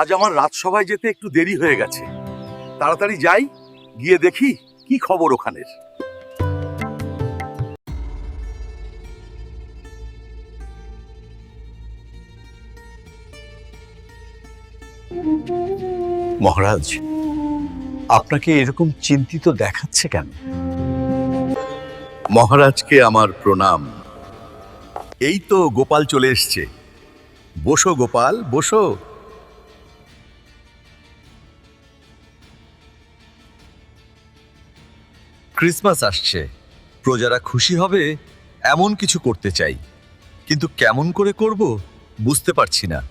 আজ আমার রাজসভায় যেতে একটু দেরি হয়ে গেছে। তাড়াতাড়ি যাই, গিয়ে দেখি কি খবর ওখানের। মহারাজ, আপনাকে এরকম চিন্তিত দেখাচ্ছে কেন? মহারাজকে আমার প্রণাম। এই তো গোপাল চলে এসছে। বসো গোপাল, বসো। ক্রিসমাস আসছে। প্রজারা খুশি হবে এমন কিছু করতে চাই। কিন্তু কেমন করে করব বুঝতে পারছি না।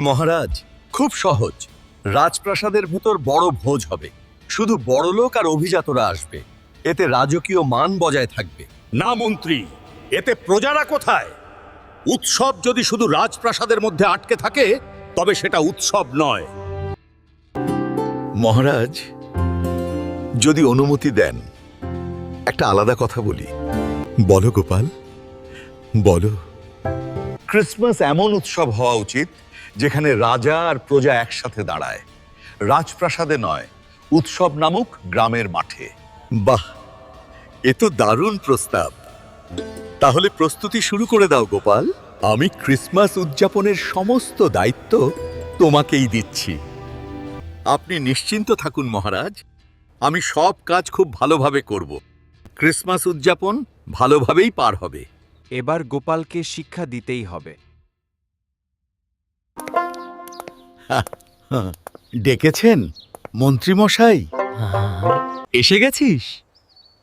মহারাজ খুব সহজ। রাজপ্রাসাদের ভেতর বড় ভোজ হবে। শুধু বড়লোক আর অভিজাতরা আসবে। এতে রাজকীয় মান বজায় থাকবে। না মন্ত্রী এতে প্রজারা কোথায়? উৎসব যদি শুধু রাজপ্রাসাদের মধ্যে আটকে থাকে তবে সেটা উৎসব নয়। মহারাজ যদি অনুমতি দেন একটা আলাদা কথা বলি। বলো গোপাল, বলো। ক্রিসমাস এমন উৎসব হওয়া উচিত যেখানে রাজা আর প্রজা একসাথে দাঁড়ায়। রাজপ্রাসাদে নয়, উৎসব নামক গ্রামের মাঠে। বাহ, এ তো দারুণ প্রস্তাব। তাহলে প্রস্তুতি শুরু করে দাও গোপাল। আমি ক্রিসমাস উদযাপনের সমস্ত দায়িত্ব তোমাকেই দিচ্ছি। আপনি নিশ্চিন্ত থাকুন মহারাজ, আমি সব কাজ খুব ভালোভাবে করব। ক্রিসমাস উদযাপন ভালোভাবেই পার হবে। এবার গোপালকে শিক্ষা দিতেই হবে। ডেকেছেন? মন্ত্রীমশাই? এসে গেছিস?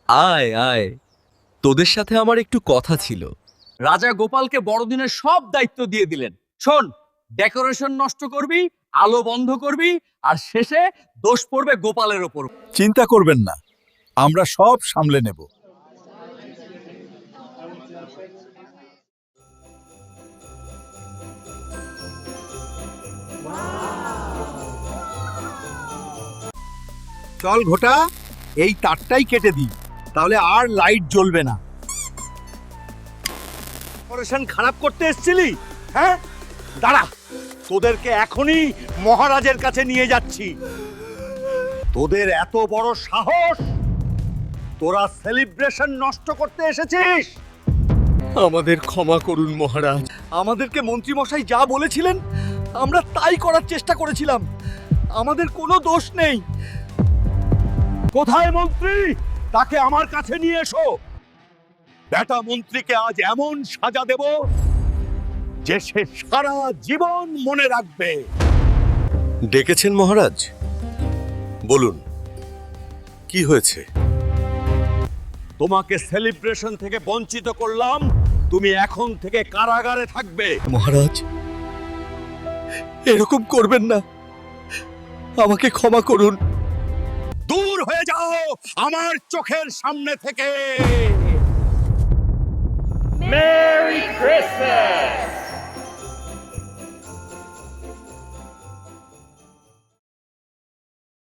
আয় আয়। তোদের সাথে আমার একটু কথা ছিল। রাজা গোপালকে বড়দিনের সব দায়িত্ব দিয়ে দিলেন। শোন ডেকোরেশন নষ্ট করবি আলো বন্ধ করবি আর শেষে দোষ পড়বে গোপালের ওপর। চিন্তা করবেন না। আমরা সব সামলে নেব। চল ঘোটা, এই তারটাই কেটে দিই, তাহলে আর লাইট জ্বলবে না। ডেকোরেশন খারাপ করতে এসেছিলি? হ্যাঁ? দাঁড়া, তোদেরকে এখনই মহারাজের কাছে নিয়ে যাচ্ছি। তোদের এত বড় সাহস! তোরা সেলিব্রেশন নষ্ট করতে এসেছিস? আমাদের ক্ষমা করুন মহারাজ। আমাদেরকে মন্ত্রীমশাই যা বলেছিলেন, আমরা তাই করার চেষ্টা করেছিলাম। আমাদের কোনো দোষ নেই। কোথায় মন্ত্রী? তাকে আমার কাছে নিয়ে এসো। বেটা মন্ত্রীকে আজ এমন সাজা দেব যে সে সারা জীবন মনে রাখবে। ডেকেছেন মহারাজ? বলুন, কি হয়েছে? তোমাকে সেলিব্রেশন থেকে বঞ্চিত করলাম। তুমি এখন থেকে কারাগারে থাকবে। মহারাজ এরকম করবেন না। আমাকে ক্ষমা করুন। দূর হয়ে যাও আমার চোখের সামনে থেকে। Merry Christmas